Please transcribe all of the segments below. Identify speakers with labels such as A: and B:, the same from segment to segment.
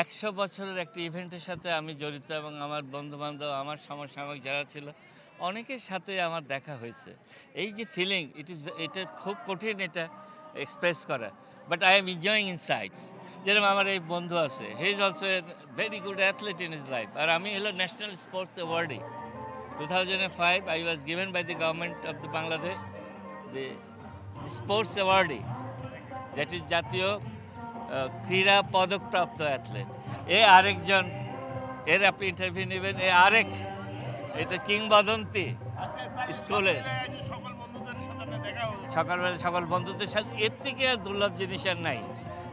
A: একশো বছরের একটি ইভেন্টের সাথে আমি জড়িত এবং আমার বন্ধু বান্ধব আমার সমসাময়িক যারা ছিল, অনেকের সাথে আমার দেখা হয়েছে। এই যে ফিলিং ইট ইজ এটা খুব কঠিন এটা এক্সপ্রেস করা। But I am enjoying in sides যেরকম আমার এই বন্ধু আছে he is also a very good athlete in his life আর আমি হলো national sports অ্যাওয়ার্ডই two thousand five I was given by the government of the Bangladesh the sports অ্যাওয়ার্ডই যেটি জাতীয় ক্রীড়া পদকপ্রাপ্ত অ্যাথলেট এ আরেকজন এর আপনি ইন্টারভিউ নেবেন এ আরেক এটা কিংবদন্তি স্কুলে।
B: সকল বন্ধুদের সাথে দেখা হলো
A: সকালবেলা সকল বন্ধুদের সাথে এর থেকে আর দুর্লভ জিনিস আর নাই।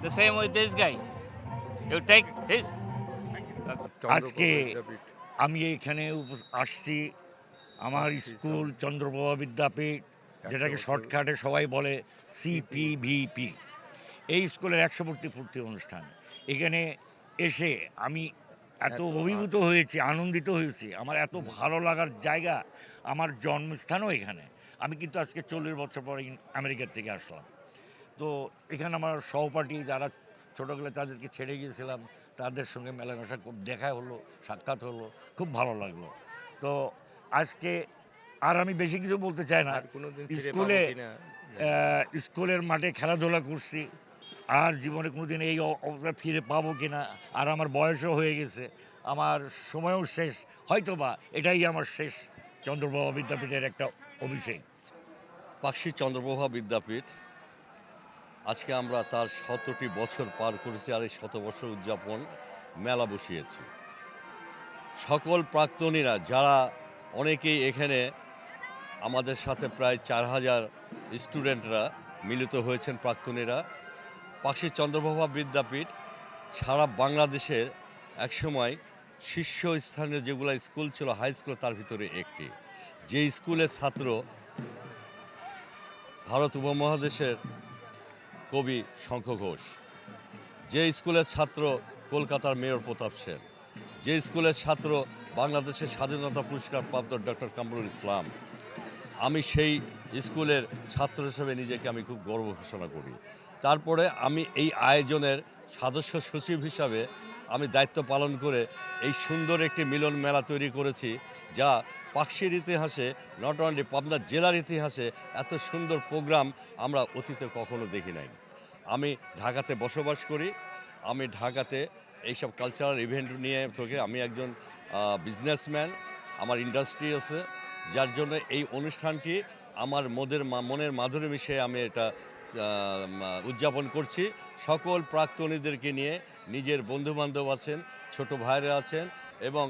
A: The same with this guy you take his
C: আজকে আমি এখানে উপ- আসছি আমার স্কুল চন্দ্রপ্রভা বিদ্যাপীঠ যেটাকে শর্টকাটে সবাই বলে সিপিভিপি এই স্কুলের একশোবর্তী পূর্তি অনুষ্ঠান। এখানে এসে আমি এত অভিভূত হয়েছি আনন্দিত হয়েছি। আমার এত ভালো লাগার জায়গা আমার জন্মস্থানও এখানে। আমি কিন্তু আজকে চল্লিশ বছর পরে আমেরিকার থেকে আসলাম। তো এখানে আমার সহপাঠী যারা ছোটোবেলা তাদেরকে ছেড়ে গিয়েছিলাম। তাদের সঙ্গে মেলামেশা খুব দেখা হলো সাক্ষাৎ হলো খুব ভালো লাগল। তো আজকে আর আমি বেশি কিছু বলতে চাই না। স্কুলে স্কুলের মাঠে খেলাধুলা করছি। আর জীবনে কোনোদিন এই অবস্থা ফিরে পাবো কি না আর আমার বয়সও হয়ে গেছে। আমার সময়ও শেষ। হয়তো বা এটাই আমার শেষ চন্দ্রপ্রভা বিদ্যাপীঠের একটা অভিষেক।
D: পাকশি চন্দ্রপ্রভা বিদ্যাপীঠ, আজকে আমরা তার শতটি বছর পার করেছি আর এই শত বছর উদযাপন মেলা বসিয়েছি। সকল প্রাক্তনীরা, যারা অনেকেই এখানে আমাদের সাথে প্রায় চার হাজার স্টুডেন্টরা মিলিত হয়েছেন প্রাক্তনীরা পাকশি চন্দ্রপ্রভা বিদ্যাপীঠ সারা বাংলাদেশের একসময় শীর্ষস্থানীয় যেগুলো স্কুল ছিল, হাই স্কুল তার ভিতরে একটি। যে স্কুলের ছাত্র ভারত উপমহাদেশের কবি শঙ্খ ঘোষ, যে স্কুলের ছাত্র কলকাতার মেয়র প্রতাপ সেন, যে স্কুলের ছাত্র বাংলাদেশের স্বাধীনতা পুরস্কার প্রাপ্ত ডক্টর কামরুল ইসলাম, আমি সেই স্কুলের ছাত্র হিসেবে নিজেকে আমি খুব গর্ব ঘোষণা করি। তারপরে আমি এই আয়োজনের সদস্য সচিব হিসাবে আমি দায়িত্ব পালন করে এই সুন্দর একটি মিলন মেলা তৈরি করেছি, যা পাকশির ইতিহাসে, নট অনলি পাবনা জেলার ইতিহাসে এত সুন্দর প্রোগ্রাম আমরা অতীতে কখনো দেখি নাই। আমি ঢাকাতে বসবাস করি, আমি ঢাকাতে এইসব কালচারাল ইভেন্ট নিয়ে থেকে আমি একজন বিজনেসম্যান আমার ইন্ডাস্ট্রি আছে, যার জন্য এই অনুষ্ঠানটি আমার মোদের মনের মাধুরী মিশিয়ে আমি এটা উদযাপন করছি। সকল প্রাক্তনীদেরকে নিয়ে নিজের বন্ধুবান্ধব আছেন, ছোট ভাইরা আছেন এবং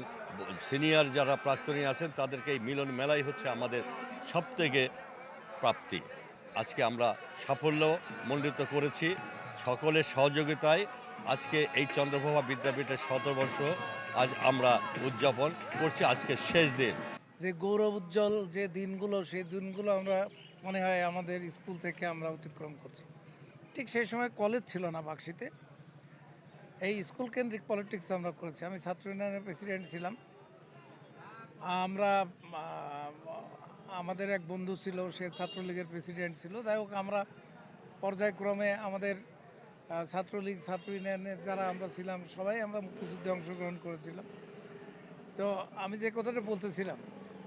D: সিনিয়র যারা প্রাক্তনী আছেন, তাদেরকে এই মিলন মেলাই হচ্ছে আমাদের সবথেকে প্রাপ্তি। আজকে আমরা সাফল্য মণ্ডিত করেছি সকলের সহযোগিতায়। আজকে এই চন্দ্রপ্রভা বিদ্যাপীঠের শতবর্ষ আজ আমরা উদযাপন করছি। আজকে শেষ দিন।
E: যে গৌরব উজ্জ্বল যে দিনগুলো, সেই দিনগুলো আমরা মনে হয় আমাদের স্কুল থেকে আমরা অতিক্রম করছি। ঠিক সেই সময় কলেজ ছিল না বাক্সিতে। এই স্কুল কেন্দ্রিক পলিটিক্স আমরা করেছি। আমি ছাত্র ইউনিয়নের প্রেসিডেন্ট ছিলাম। আমরা আমাদের এক বন্ধু ছিল, সে ছাত্রলীগের প্রেসিডেন্ট ছিল। যাই হোক, আমরা পর্যায়ক্রমে আমাদের ছাত্রলীগ, ছাত্র ইউনিয়নের যারা আমরা ছিলাম, সবাই আমরা মুক্তিযুদ্ধে অংশগ্রহণ করেছিলাম। তো আমি যে কথাটা বলতেছিলাম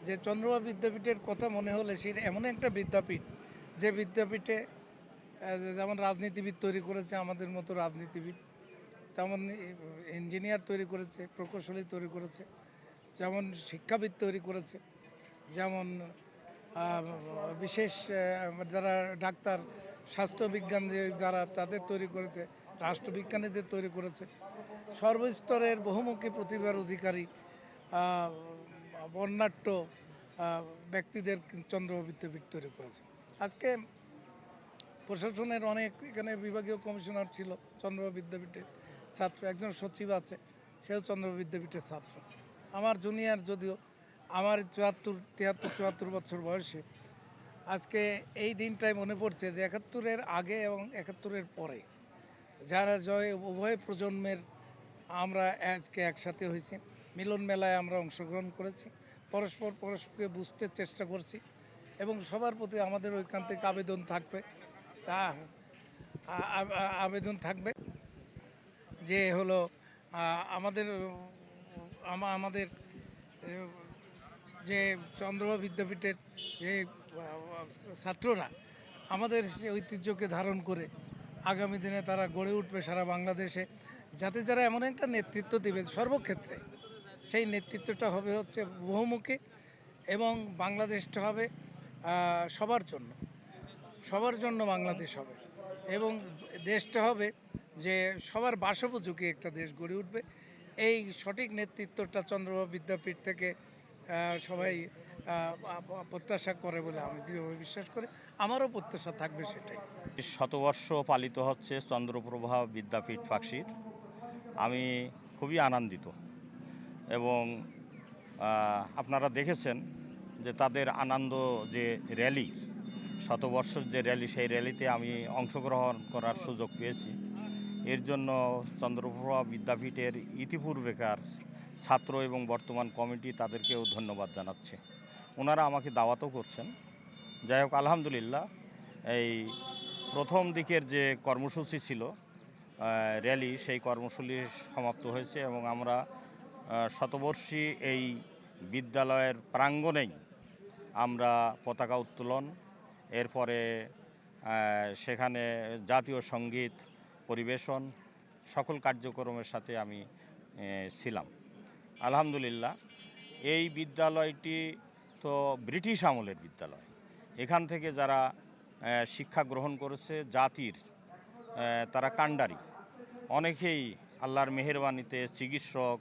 E: যে চন্দ্রবা বিদ্যাপীঠের কথা মনে হলে সে এমন একটা বিদ্যাপীঠ, যে বিদ্যাপীঠে যেমন রাজনীতিবিদ তৈরি করেছে আমাদের মতো রাজনীতিবিদ, তেমন ইঞ্জিনিয়ার তৈরি করেছে, প্রকৌশলী তৈরি করেছে, যেমন শিক্ষাবিদ তৈরি করেছে, যেমন বিশেষ যারা ডাক্তার স্বাস্থ্যবিজ্ঞান যে যারা তাদের তৈরি করেছে রাষ্ট্রবিজ্ঞানীদের তৈরি করেছে, সর্বস্তরের বহুমুখী প্রতিভার অধিকারী বর্ণাঢ্য ব্যক্তিদের চন্দ্র বিদ্যাপীঠ তৈরি করেছে। আজকে প্রশাসনের অনেক এখানে বিভাগীয় কমিশনার ছিল চন্দ্র বিদ্যাপীঠের ছাত্র, একজন সচিব আছে, সেও চন্দ্র বিদ্যাপীঠের ছাত্র। আমার জুনিয়র যদিও, আমার চুয়াত্তর তিয়াত্তর চুয়াত্তর বছর বয়সে, আজকে এই দিনটাই মনে পড়ছে যে একাত্তরের আগে এবং একাত্তরের পরে যারা জয়, উভয় প্রজন্মের আমরা আজকে একসাথে হয়েছি। মিলন মেলায় আমরা অংশগ্রহণ করেছি। পরস্পর পরস্পরকে বুঝতে চেষ্টা করছি এবং সবার প্রতি আমাদের ওইখান থেকে আবেদন থাকবে। আবেদন থাকবে যে হলো আমাদের আমাদের যে চন্দ্রবাবু বিদ্যাপীঠের যে ছাত্ররা আমাদের সে ঐতিহ্যকে ধারণ করে আগামী দিনে তারা গড়ে উঠবে সারা বাংলাদেশে। যাতে যারা এমন একটা নেতৃত্ব দেবে সর্বক্ষেত্রে সেই নেতৃত্বটা হবে হচ্ছে বহুমুখী এবং বাংলাদেশটা হবে সবার জন্য। সবার জন্য বাংলাদেশ হবে এবং দেশটা হবে যে সবার বাসোপযোগী একটা দেশ গড়ে উঠবে। এই সঠিক নেতৃত্বটা চন্দ্রবাবু বিদ্যাপীঠ থেকে সবাই প্রত্যাশা করে বলে আমি দৃঢ়ভাবে বিশ্বাস করি। আমারও প্রত্যাশা থাকবে সেটাই।
F: শতবর্ষ পালিত হচ্ছে চন্দ্রপ্রভা বিদ্যাপীঠ পাকশির আমি খুবই আনন্দিত। এবং আপনারা দেখেছেন যে তাদের আনন্দ যে র্যালি, শতবর্ষের যে র্যালি, সেই র্যালিতে আমি অংশগ্রহণ করার সুযোগ পেয়েছি। এর জন্য চন্দ্রপ্রভা বিদ্যাপীঠের ইতিপূর্বেকার ছাত্র এবং বর্তমান কমিটি তাদেরকেও ধন্যবাদ জানাচ্ছে। ওনারা আমাকে দাওয়াতও করছেন। যাই হোক, আলহামদুলিল্লাহ, এই প্রথম দিকের যে কর্মসূচি ছিল র্যালি, সেই কর্মসূচি সমাপ্ত হয়েছে এবং আমরা শতবর্ষী এই বিদ্যালয়ের প্রাঙ্গণেই আমরা পতাকা উত্তোলন, এরপরে সেখানে জাতীয় সংগীত পরিবেশন, সকল কার্যক্রমের সাথে আমি ছিলাম। আলহামদুলিল্লাহ, এই বিদ্যালয়টি তো ব্রিটিশ আমলের বিদ্যালয়। এখান থেকে যারা শিক্ষা গ্রহণ করেছে জাতির তারা কাণ্ডারি। অনেকেই আল্লাহর মেহেরবানিতে চিকিৎসক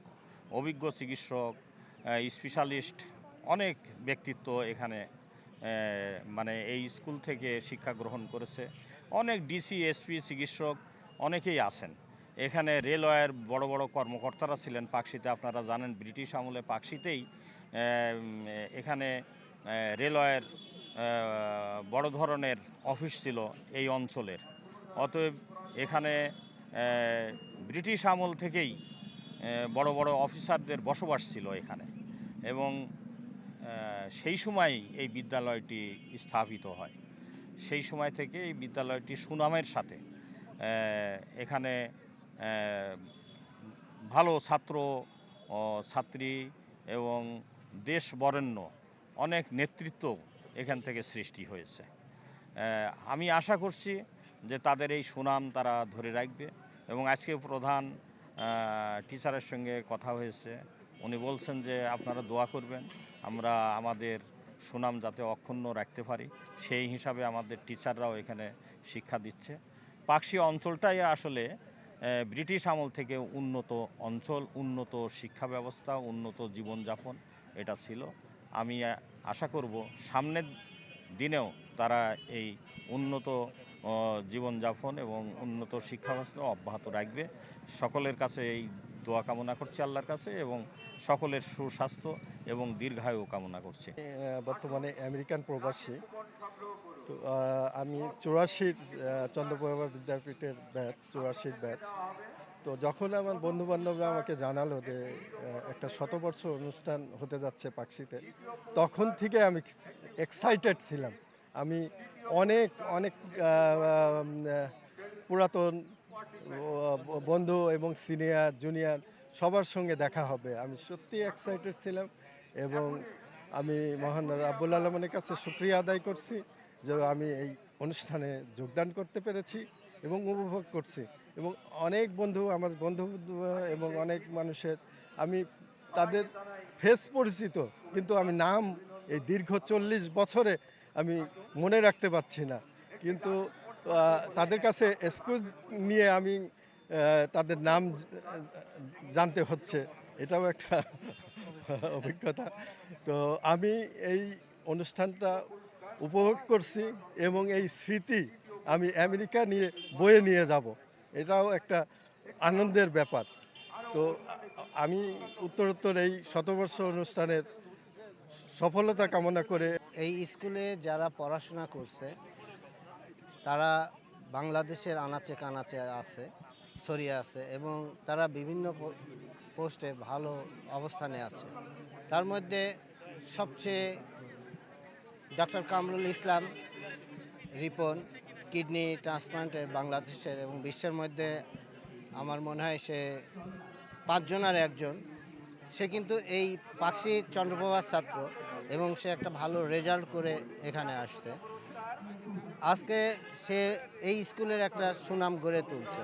F: অভিজ্ঞ চিকিৎসক স্পেশালিস্ট অনেক ব্যক্তিত্ব এখানে মানে এই স্কুল থেকে শিক্ষা গ্রহণ করেছে। অনেক ডিসি এসপি চিকিৎসক অনেকেই আছেন। এখানে রেলওয়ের বড় বড় কর্মকর্তারা ছিলেন পাকশিতে, আপনারা জানেন ব্রিটিশ আমলে পাকশিতেই এখানে রেলওয়ের বড় ধরনের অফিস ছিল এই অঞ্চলের। অতএব এখানে ব্রিটিশ আমল থেকেই বড় বড় অফিসারদের বসবাস ছিল এখানে। এবং সেই সময় এই বিদ্যালয়টি স্থাপিত হয়। সেই সময় থেকে এই বিদ্যালয়টি সুনামের সাথে এখানে ভালো ছাত্র ছাত্রী এবং দেশ বরেণ্য অনেক নেতৃত্ব এখান থেকে সৃষ্টি হয়েছে। আমি আশা করছি যে তাদের এই সুনাম তারা ধরে রাখবে এবং আজকে প্রধান টিচারের সঙ্গে কথা হয়েছে। উনি বলছেন যে, আপনারা দোয়া করবেন, আমরা আমাদের সুনাম যাতে অক্ষুণ্ণ রাখতে পারি। সেই হিসাবে আমাদের টিচাররাও এখানে শিক্ষা দিচ্ছে। পাকশি অঞ্চলটাই আসলে ব্রিটিশ আমল থেকে উন্নত অঞ্চল, উন্নত শিক্ষা ব্যবস্থা, উন্নত জীবনযাপন এটা ছিল। আমি আশা করব, সামনের দিনেও তারা এই উন্নত জীবনযাপন এবং উন্নত শিক্ষা ব্যবস্থা অব্যাহত রাখবে। সকলের কাছে এই দোয়া কামনা করছি আল্লাহর কাছে এবং সকলের সুস্বাস্থ্য এবং দীর্ঘায়ু কামনা করছি।
G: বর্তমানে আমেরিকান প্রবাসী। তো আমি চুরাশির চন্দ্রপ্রভা বিদ্যাপীঠের ব্যাচ, চুরাশির ব্যাচ। তো যখন আমার বন্ধু বান্ধবরা আমাকে জানালো যে একটা শতবর্ষ অনুষ্ঠান হতে যাচ্ছে পাকশিতে তখন থেকে আমি এক্সাইটেড ছিলাম। আমি অনেক অনেক পুরাতন বন্ধু এবং সিনিয়র, জুনিয়র সবার সঙ্গে দেখা হবে। আমি সত্যি এক্সাইটেড ছিলাম এবং আমি মহান রাব্বুল আলমানের কাছে শুক্রিয়া আদায় করছি যে আমি এই অনুষ্ঠানে যোগদান করতে পেরেছি এবং উপভোগ করছি। এবং অনেক বন্ধু, আমার বন্ধু এবং অনেক মানুষের, আমি তাদের ফেস পরিচিত, কিন্তু আমি নাম এই দীর্ঘ চল্লিশ বছরে আমি মনে রাখতে পারছি না। কিন্তু তাদের কাছে এক্সকিউজ নিয়ে আমি তাদের নাম জানতে হচ্ছে। এটাও একটা অভিজ্ঞতা। তো আমি এই অনুষ্ঠানটা উপভোগ করছি এবং এই স্মৃতি আমি আমেরিকা নিয়ে, বয়ে নিয়ে যাব। এটাও একটা আনন্দের ব্যাপার। তো আমি উত্তরোত্তর এই শতবর্ষ অনুষ্ঠানের সফলতা কামনা করে
H: এই স্কুলে যারা পড়াশোনা করছে, তারা বাংলাদেশের আনাচে কানাচে আছে, ছড়িয়ে আছে এবং তারা বিভিন্ন পোস্টে ভালো অবস্থানে আছে। তার মধ্যে সবচেয়ে ডক্টর কামরুল ইসলাম, রিপন, কিডনি ট্রান্সপ্লান্টের বাংলাদেশের এবং বিশ্বের মধ্যে আমার মনে হয় সে পাঁচজনের একজন। সে কিন্তু এই পাকশি চন্দ্রপ্রভার ছাত্র এবং সে একটা ভালো রেজাল্ট করে এখানে আসছে। আজকে সে এই স্কুলের একটা সুনাম গড়ে তুলছে।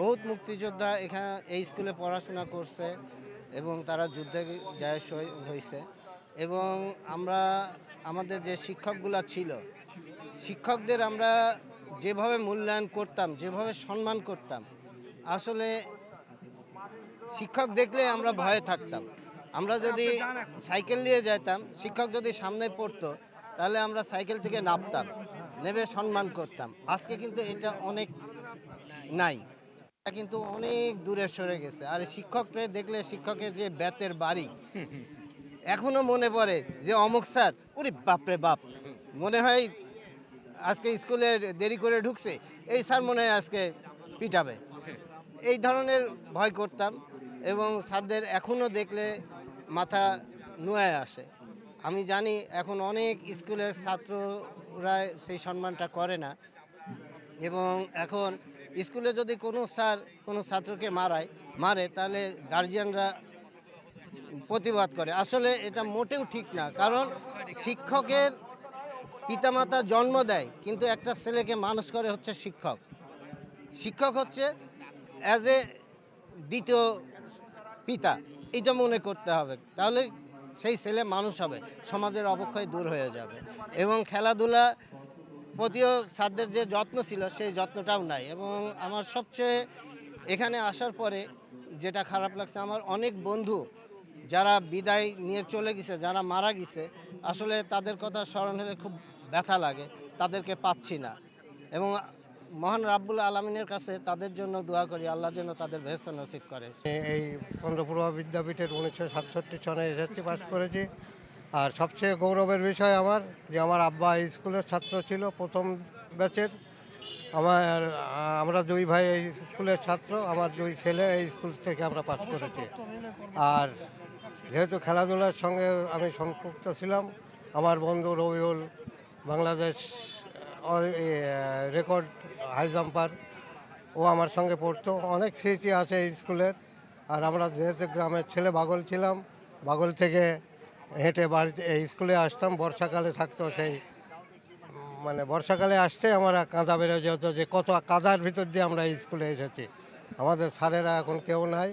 H: বহুত মুক্তিযোদ্ধা এখানে এই স্কুলে পড়াশোনা করছে এবং তারা যুদ্ধে যায় হয়েছে এবং আমরা, আমাদের যে শিক্ষকগুলা ছিল, শিক্ষকদের আমরা যেভাবে মূল্যায়ন করতাম, যেভাবে সম্মান করতাম, আসলে শিক্ষক দেখলে আমরা ভয়ে থাকতাম। আমরা যদি সাইকেল নিয়ে যেতাম শিক্ষক যদি সামনে পড়তো, তাহলে আমরা সাইকেল থেকে নামতাম, নেমে সম্মান করতাম। আজকে কিন্তু এটা অনেক নাই। কিন্তু অনেক দূরে সরে গেছে। আর শিক্ষককে দেখলে শিক্ষকের যে ব্যাতের বাড়ি, এখনও মনে পড়ে যে অমুক স্যার ওরে বাপরে বাপ। মনে হয় আজকে স্কুলে দেরি করে ঢুকছে, এই স্যার মনে হয় আজকে পিটাবে। এই ধরনের ভয় করতাম। এবং স্যারদের এখনও দেখলে মাথা নুয়ে আসে। আমি জানি এখন অনেক স্কুলের ছাত্ররা সেই সম্মানটা করে না। এবং এখন স্কুলে যদি কোনো স্যার কোনো ছাত্রকে মারায়, মারে, তাহলে গার্জিয়ানরা প্রতিবাদ করে। আসলে এটা মোটেও ঠিক না, কারণ শিক্ষকের পিতামাতা জন্ম দেয়, কিন্তু একটা ছেলেকে মানুষ করে হচ্ছে শিক্ষক। শিক্ষক হচ্ছে অ্যাজ এ দ্বিতীয় পিতা, এটা মনে করতে হবে। তাহলে সেই ছেলে মানুষ হবে, সমাজের অবক্ষয় দূর হয়ে যাবে। এবং খেলাধুলা প্রতিও ছাত্রদের যে যত্ন ছিল, সেই যত্নটাও নাই। এবং আমার সবচেয়ে এখানে আসার পরে যেটা খারাপ লাগছে, আমার অনেক বন্ধু যারা বিদায় নিয়ে চলে গেছে, যারা মারা গেছে, আসলে তাদের কথা স্মরণ হলে খুব ব্যথা লাগে, তাদেরকে পাচ্ছি না। এবং মহান রাব্বুল আলমিনের কাছে তাদের জন্য দোয়া করি, আল্লাহ যেন তাদের ভেস্ত নসিব করে।
I: এই চন্দ্রপ্রভা বিদ্যাপীঠের উনিশশো সাতষট্টি সনে এসএসসি পাস করেছি। আর সবচেয়ে গৌরবের বিষয় আমার, যে আমার আব্বা এই স্কুলের ছাত্র ছিল প্রথম ব্যাচের। আমার, আমরা দুই ভাই এই স্কুলের ছাত্র, আমার দুই ছেলে এই স্কুল থেকে আমরা পাস করেছি। আর যেহেতু খেলাধুলার সঙ্গে আমি সম্পৃক্ত ছিলাম, আমার বন্ধু Robiul Bangladesh record high jumper. ও আমার সঙ্গে পড়তো। অনেক স্মৃতি আছে এই স্কুলের। আর আমরা যেহেতু গ্রামের ছেলে বাগল ছিলাম বাগল থেকে হেঁটে বাড়িতে, এই স্কুলে আসতাম। বর্ষাকালে থাকতো সেই মানে বর্ষাকালে আসতে আমরা কাঁদা বেরো যেত যে কত কাদার ভিতর দিয়ে আমরা এই স্কুলে এসেছি। আমাদের স্যারেরা এখন কেউ নাই।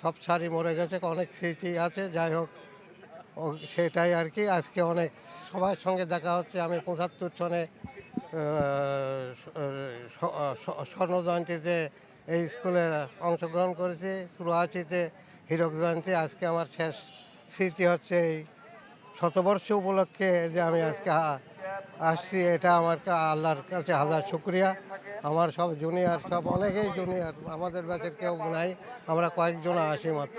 I: সব স্যারই মরে গেছে। অনেক স্মৃতি আছে। যাই হোক, ও, সেটাই আর কি। আজকে অনেক সবার সঙ্গে দেখা হচ্ছে। আমি পঁচাত্তর সনে স্বর্ণ জয়ন্তীতে এই স্কুলে অংশগ্রহণ করেছি চুরাশিতে হীরক জয়ন্তী, আজকে আমার শেষ স্মৃতি হচ্ছে এই শতবর্ষ উপলক্ষে যে আমি আজকে আসছি, এটা আমার আল্লাহর কাছে হাজার শুক্রিয়া। আমার সব জুনিয়র সব অনেকেই জুনিয়র আমাদের ব্যাচের কেউ নাই, আমরা কয়েকজন আসি মাত্র।